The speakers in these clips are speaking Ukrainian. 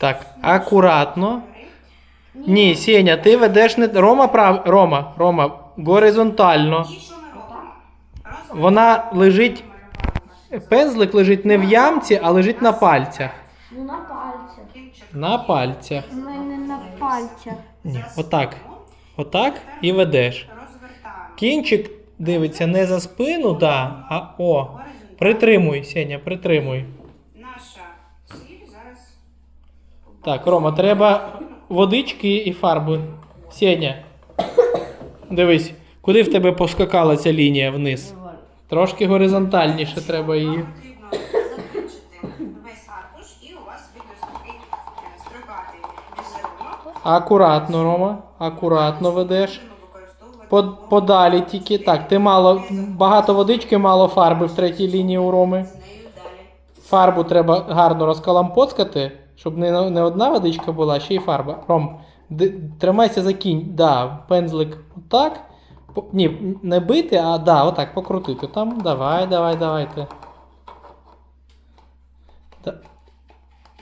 Так, акуратно. Ні, Сеня, ти ведеш не. Рома прав. Рома, Рома, горизонтально. Вона лежить. Пензлик лежить не в ямці, а лежить на пальцях. Ну на пальцях. На пальцях. У мене на пальцях. Ні, отак. Отак і ведеш. Кінчик дивиться не за спину, да, а о. Притримуй, Сеня, притримуй. Так, Рома, треба водички і фарби. Сеня. Дивись, куди в тебе поскакала ця лінія вниз? Трошки горизонтальніше треба її. Е. Акуратно, Рома. Акуратно ведеш. Под, подалі тільки. Так, ти мало багато водички, мало фарби в третій лінії у Роми. Фарбу треба гарно розкалампоцкати, щоб не, не одна водичка була, а ще й фарба. Ром, тримайся за кінь. Да, пензлик отак. По- ні, не бити, а да, отак, покрутити. Там, давай, давай, давайте. Да.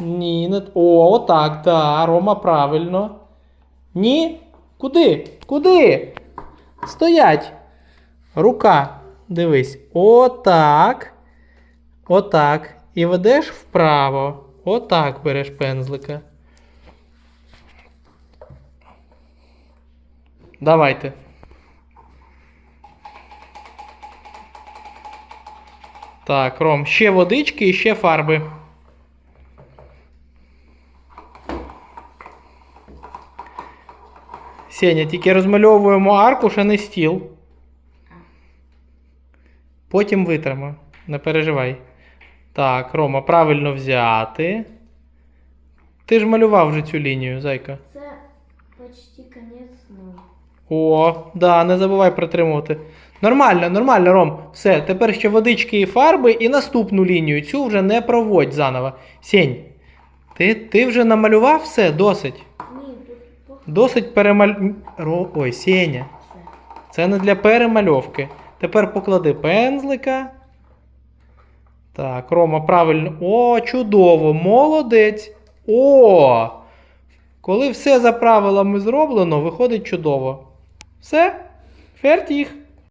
Ні, не... О, отак, да, Рома, правильно. Ні? Куди? Куди? Стоять. Рука. Дивись. Отак. Отак. І ведеш вправо. Отак береш пензлика. Давайте. Так, Ром, ще водички і ще фарби. Сеня, тільки розмальовуємо аркуш, а не стіл. Потім витримо. Не переживай. Так, Рома, правильно взяти. Ти ж малював вже цю лінію, зайка. Це почти кінець ну. О, да, не забувай притримувати. Нормально, нормально, Ром. Все, тепер ще водички і фарби, і наступну лінію. Цю вже не проводь заново. Сень, ти, ти вже намалював все, досить. Ні, Досить перемаль... Ой, Сеня. Це не для перемальовки. Тепер поклади пензлика. Так, Рома, правильно. О, чудово! Молодець! О! Коли все за правилами зроблено, виходить чудово. Все? Фертіх.